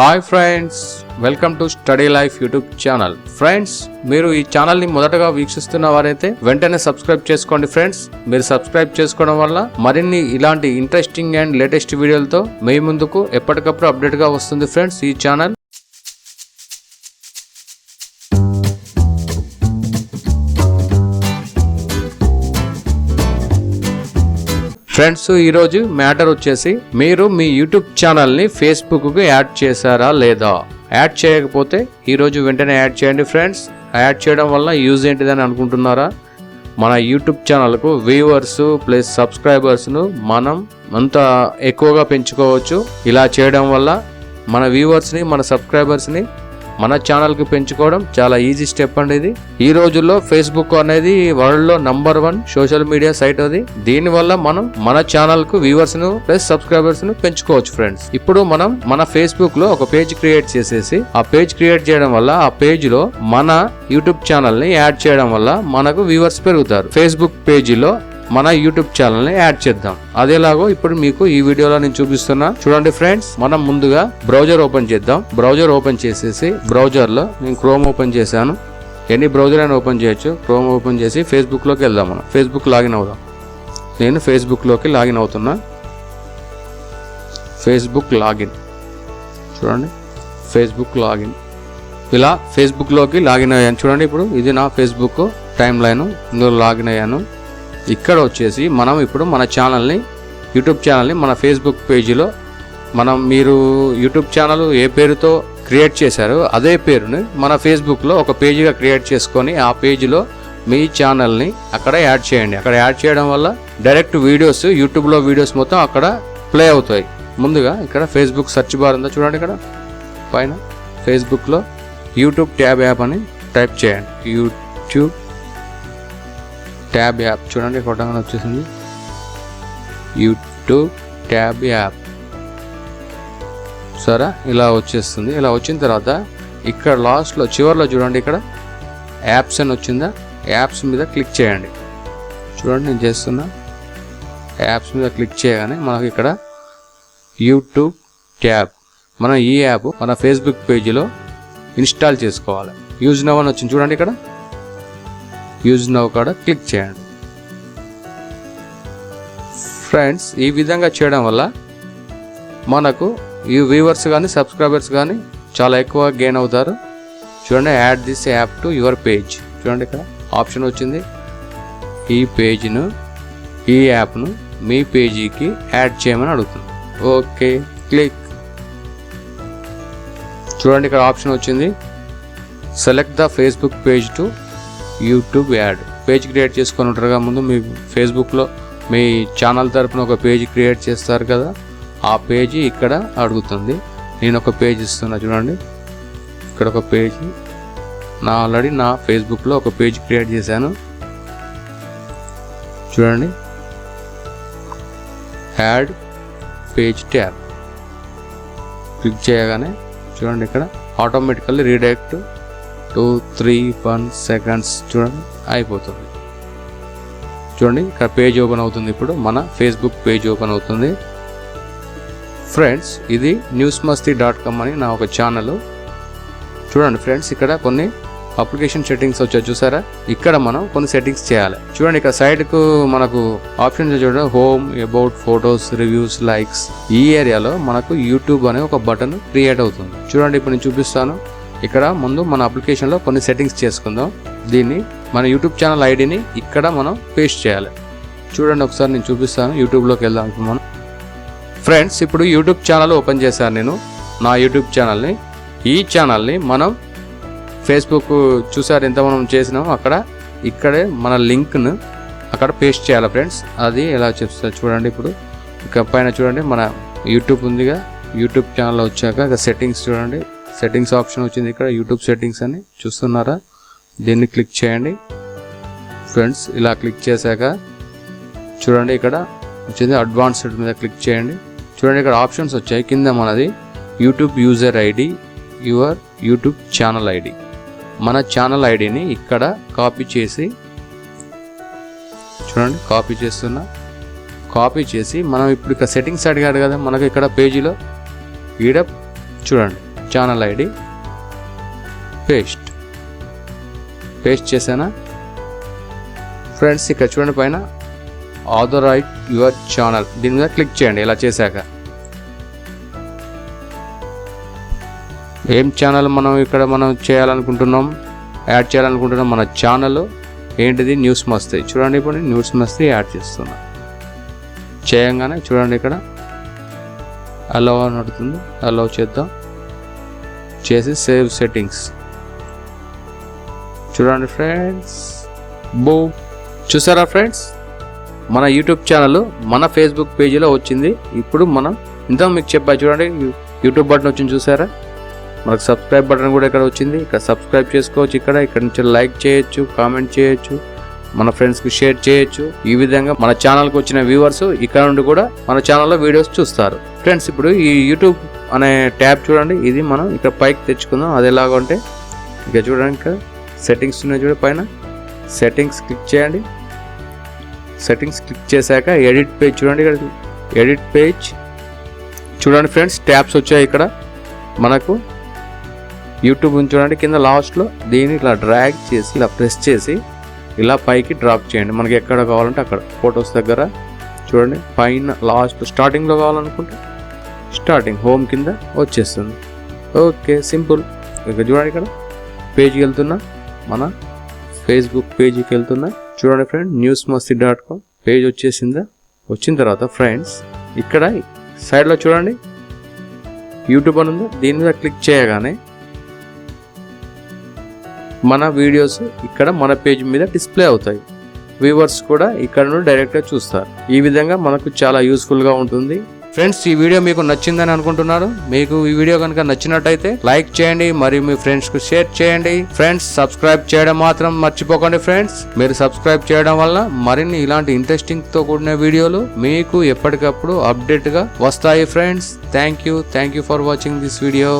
Hi friends welcome to study life YouTube channel friends మీరు ఈ ఛానల్ని మొదటగా వీక్షిస్తున్న వారైతే వెంటనే సబ్స్క్రైబ్ చేసుకోండి ఫ్రెండ్స్ మీరు సబ్స్క్రైబ్ చేసుకోవడం వల్ల మరిన్ని ఇలాంటి ఇంట్రెస్టింగ్ అండ్ లేటెస్ట్ వీడియోలతో మీ ముందుకు ఎప్పటికప్పుడు అప్డేట్గా వస్తుంది ఫ్రెండ్స్ ఈ ఛానల్ ఫ్రెండ్స్ ఈరోజు మ్యాటర్ వచ్చేసి మీరు మీ యూట్యూబ్ ఛానల్ని ఫేస్బుక్కి యాడ్ చేశారా లేదా? యాడ్ చేయకపోతే ఈరోజు వెంటనే యాడ్ చేయండి ఫ్రెండ్స్. యాడ్ చేయడం వల్ల యూజ్ ఏంటిదని అనుకుంటున్నారా? మన యూట్యూబ్ ఛానల్కు వ్యూవర్స్ ప్లస్ సబ్స్క్రైబర్స్ను మనం అంత ఎక్కువగా పెంచుకోవచ్చు. ఇలా చేయడం వల్ల మన వ్యూవర్స్ని మన సబ్స్క్రైబర్స్ని మన ఛానల్కి పెంచుకోవడం చాలా ఈజీ స్టెప్ అండి ఇది. ఈ రోజుల్లో ఫేస్బుక్ అనేది వరల్డ్లో number one social media site అది. దీనివల్ల మనం మన ఛానల్కు వ్యూవర్స్ను ప్లస్ సబ్స్క్రైబర్స్ను పెంచుకోవచ్చు ఫ్రెండ్స్ ఇప్పుడు మనం మన ఫేస్బుక్లో ఒక పేజ్ క్రియేట్ చేసేసి ఆ పేజ్ క్రియేట్ చేయడం వల్ల ఆ పేజ్లో మన యూట్యూబ్ ఛానల్ని యాడ్ చేయడం వల్ల మనకు వ్యూవర్స్ పెరుగుతారు. ఫేస్బుక్ పేజీలో మన యూట్యూబ్ ఛానల్ని యాడ్ చేద్దాం. అదేలాగో ఇప్పుడు మీకు ఈ వీడియోలో నేను చూపిస్తున్నా చూడండి ఫ్రెండ్స్ మనం ముందుగా బ్రౌజర్ ఓపెన్ చేద్దాం. బ్రౌజర్ ఓపెన్ చేసేసి బ్రౌజర్లో నేను క్రోమ్ ఓపెన్ చేశాను. ఎనీ బ్రౌజర్ అయినా ఓపెన్ చేయొచ్చు. క్రోమ్ ఓపెన్ చేసి ఫేస్బుక్లోకి వెళ్దాం మనం. ఫేస్బుక్ లాగిన్ అవుదాం. నేను ఫేస్బుక్లోకి లాగిన్ అవుతున్నా. ఫేస్బుక్ లాగిన్ చూడండి. ఫేస్బుక్ లాగిన్ ఇలా ఫేస్బుక్లోకి లాగిన్ అయ్యాను. చూడండి ఇప్పుడు ఇది నా ఫేస్బుక్ టైం లైన్ ఇందులో లాగిన్ అయ్యాను. ఇక్కడ వచ్చేసి మనం ఇప్పుడు మన ఛానల్ని యూట్యూబ్ ఛానల్ని మన ఫేస్బుక్ పేజీలో మనం మీరు యూట్యూబ్ ఛానల్ ఏ పేరుతో క్రియేట్ చేశారో అదే పేరుని మన ఫేస్బుక్లో ఒక పేజీగా క్రియేట్ చేసుకొని ఆ పేజీలో మీ ఛానల్ని అక్కడ యాడ్ చేయండి. అక్కడ యాడ్ చేయడం వల్ల డైరెక్ట్ వీడియోస్ యూట్యూబ్లో వీడియోస్ మొత్తం అక్కడ ప్లే అవుతాయి. ముందుగా ఇక్కడ ఫేస్బుక్ సెర్చ్ బార్ ఉందో చూడండి ఇక్కడ. పైన ఫేస్బుక్లో యూట్యూబ్ ట్యాబ్ యాప్ అని టైప్ చేయండి. YouTube tab app. చూడండి కొట్టగానే వచ్చేసింది. YouTube tab app. సరే ఇలా వచ్చేస్తుంది. ఇలా వచ్చిన తర్వాత ఇక్కడ లాస్ట్లో చివరిలో చూడండి ఇక్కడ. యాప్స్ అని వచ్చిందా? యాప్స్ మీద క్లిక్ చేయండి. చూడండి నేను చేస్తున్నా. యాప్స్ మీద క్లిక్ చేయగానే మనకి ఇక్కడ యూట్యూబ్ ట్యాబ్. మనం ఈ యాప్ మన ఫేస్బుక్ పేజీలో ఇన్స్టాల్ చేసుకోవాలి. యూజ్ నవ్ అని వచ్చింది. చూడండి ఇక్కడ. యూజ్ నవ్ కాడ క్లిక్ చేయండి. ఫ్రెండ్స్ ఈ విధంగా చేయడం వల్ల మనకు ఈ వ్యూవర్స్ కానీ సబ్స్క్రైబర్స్ కానీ చాలా ఎక్కువ గెయిన్ అవుతారు. చూడండి add this app to your page చూడండి ఇక్కడ ఆప్షన్ వచ్చింది. ఈ పేజ్ను ఈ యాప్ను మీ పేజీకి యాడ్ చేయమని అడుగుతుంది ఓకే క్లిక్ చూడండి ఇక్కడ ఆప్షన్ వచ్చింది. Select the Facebook page to YouTube add page create చేసుకొని ఉంటారుగా ముందు మీ ఫేస్బుక్లో మీ ఛానల్ తరపున ఒక పేజ్ క్రియేట్ చేస్తారు కదా ఆ పేజీ ఇక్కడ అడుగుతుంది. నేను ఒక పేజ్ ఇస్తున్నా చూడండి. ఇక్కడ ఒక పేజ్ నా ఆల్రెడీ నా ఫేస్బుక్లో ఒక పేజ్ క్రియేట్ చేశాను. చూడండి. యాడ్ పేజ్ ట్యాబ్ క్లిక్ చేయగానే చూడండి ఇక్కడ automatically redirect two three one seconds చూడండి అయిపోతుంది. చూడండి ఇక్కడ పేజ్ ఓపెన్ అవుతుంది ఇప్పుడు మన ఫేస్బుక్ పేజ్ ఓపెన్ అవుతుంది. ఫ్రెండ్స్ ఇది న్యూస్ మస్తీ డాట్ కామ్ అని నా ఒక ఛానల్ చూడండి ఫ్రెండ్స్ ఇక్కడ కొన్ని అప్లికేషన్ సెట్టింగ్స్ వచ్చా చూసారా? ఇక్కడ మనం కొన్ని సెట్టింగ్స్ చేయాలి. చూడండి ఇక్కడ సైడ్కు మనకు ఆప్షన్స్ చూడండి home about photos reviews likes ఈ ఏరియాలో మనకు యూట్యూబ్ అనే ఒక బటన్ క్రియేట్ అవుతుంది. చూడండి ఇప్పుడు నేను చూపిస్తాను. ఇక్కడ ముందు మన అప్లికేషన్లో కొన్ని సెట్టింగ్స్ చేసుకుందాం. దీన్ని మన యూట్యూబ్ ఛానల్ ఐడిని ఇక్కడ మనం పేస్ట్ చేయాలి. చూడండి ఒకసారి నేను చూపిస్తాను. యూట్యూబ్లోకి వెళ్దాం మనం. ఫ్రెండ్స్ ఇప్పుడు యూట్యూబ్ ఛానల్ ఓపెన్ చేశాను నేను. నా యూట్యూబ్ ఛానల్ని. ఈ ఛానల్ని మనం ఫేస్బుక్ చూసారు ఎంత మనం చేసినామో అక్కడ. ఇక్కడే మన లింక్ను అక్కడ పేస్ట్ చేయాలి ఫ్రెండ్స్. అది ఎలా చెప్తా చూడండి ఇప్పుడు. ఇక పైన చూడండి మన యూట్యూబ్ ఉందిగా. యూట్యూబ్ ఛానల్ వచ్చాక ఇక సెట్టింగ్స్ చూడండి. సెట్టింగ్స్ ఆప్షన్ వచ్చింది ఇక్కడ యూట్యూబ్ సెట్టింగ్స్ అని చూస్తున్నారా? దీన్ని క్లిక్ చేయండి. ఫ్రెండ్స్ ఇలా క్లిక్ చేశాక చూడండి ఇక్కడ వచ్చింది అడ్వాన్స్డ్ మీద క్లిక్ చేయండి. చూడండి ఇక్కడ ఆప్షన్స్ వచ్చాయి కింద మనది YouTube user ID your YouTube channel ID మన ఛానల్ ఐడిని ఇక్కడ కాపీ చేసి చూడండి కాపీ చేస్తున్నా. కాపీ చేసి మనం ఇప్పుడు ఇక్కడ సెట్టింగ్స్ అడిగాడు కదా మనకి ఇక్కడ పేజీలో ఈడ చూడండి. Channel ID paste. పేస్ట్ చేశానా? ఫ్రెండ్స్ ఇక్కడ చూడండి పైన ఆథరైట్ యువర్ ఛానల్. దీని మీద క్లిక్ చేయండి ఇలా చేశాక. ఏం ఛానల్ మనం ఇక్కడ మనం చేయాలనుకుంటున్నాం? యాడ్ చేయాలనుకుంటున్నాం మన ఛానల్. ఏంటిది? న్యూస్ మస్తీ. చూడండి ఇప్పుడు నేను న్యూస్ మస్తీ యాడ్ చేస్తున్నా. చేయంగానే చూడండి ఇక్కడ. అలో అని అడుగుతుంది అలో చేద్దాం. చేసి సేవ్ సెట్టింగ్స్ చూడండి ఫ్రెండ్స్ బో చూసారా ఫ్రెండ్స్ మన యూట్యూబ్ ఛానల్ మన ఫేస్బుక్ పేజీలో వచ్చింది. ఇప్పుడు మనం ఇంత మీకు చెప్పా చూడండి. యూట్యూబ్ బటన్ వచ్చింది చూసారా? మనకు సబ్స్క్రైబ్ బటన్ కూడా ఇక్కడ వచ్చింది. ఇక్కడ సబ్స్క్రైబ్ చేసుకోవచ్చు ఇక్కడ. ఇక్కడ నుంచి లైక్ చేయొచ్చు కామెంట్ చేయొచ్చు మన ఫ్రెండ్స్కి షేర్ చేయొచ్చు. ఈ విధంగా మన ఛానల్కి వచ్చిన వ్యూవర్స్ ఇక్కడ నుండి కూడా మన ఛానల్లో వీడియోస్ చూస్తారు. ఫ్రెండ్స్ ఇప్పుడు ఈ యూట్యూబ్ అనే ట్యాబ్ చూడండి. ఇది మనం ఇక్కడ పైకి తెచ్చుకుందాం. అది ఎలాగంటే ఇక చూడండి ఇక్కడ. సెట్టింగ్స్ ఉన్నాయి చూడ పైన. సెట్టింగ్స్ క్లిక్ చేయండి. సెట్టింగ్స్ క్లిక్ చేశాక ఎడిట్ పేజ్ చూడండి ఇక్కడ. ఎడిట్ పేజ్ చూడండి ఫ్రెండ్స్ ట్యాబ్స్ వచ్చాయి ఇక్కడ. మనకు యూట్యూబ్ ఉంది చూడండి. కింద లాస్ట్లో దీన్ని ఇలా డ్రాగ్ చేసి ఇలా ప్రెస్ చేసి ఇలా పైకి డ్రాప్ చేయండి. మనకి ఎక్కడ కావాలంటే అక్కడ. ఫొటోస్ దగ్గర. చూడండి పైన లాస్ట్ స్టార్టింగ్లో కావాలనుకుంటే స్టార్టింగ్ హోమ్ కింద వచ్చేస్తుంది. Okay simple. ఇక చూడండి ఇక్కడ. పేజ్కి వెళ్తున్నా. మన ఫేస్బుక్ పేజీకి వెళ్తున్నా. చూడండి friend news Masti dot com page వచ్చేసిందా? వచ్చిన తర్వాత ఫ్రెండ్స్ ఇక్కడ సైడ్లో చూడండి. యూట్యూబ్ అని ఉంది. దీని మీద క్లిక్ చేయగానే మన వీడియోస్ ఇక్కడ మన పేజ్ మీద డిస్ప్లే అవుతాయి. వ్యూవర్స్ కూడా ఇక్కడ నుండి డైరెక్ట్గా చూస్తారు. ఈ విధంగా మనకు చాలా యూస్ఫుల్గా ఉంటుంది. ఫ్రెండ్స్ ఈ వీడియో మీకు నచ్చిందని అనుకుంటున్నాను. మీకు ఈ వీడియో కనుక నచ్చినట్టయితే లైక్ చేయండి మరియు మీ ఫ్రెండ్స్కు షేర్ చేయండి. ఫ్రెండ్స్ సబ్స్క్రైబ్ చేయడం మాత్రం మర్చిపోకండి ఫ్రెండ్స్. మీరు సబ్స్క్రైబ్ చేయడం వల్ల మరిన్ని ఇలాంటి ఇంట్రెస్టింగ్తో కూడిన వీడియోలు మీకు ఎప్పటికప్పుడు అప్డేట్గా వస్తాయి friends. Thank you thank you for watching this video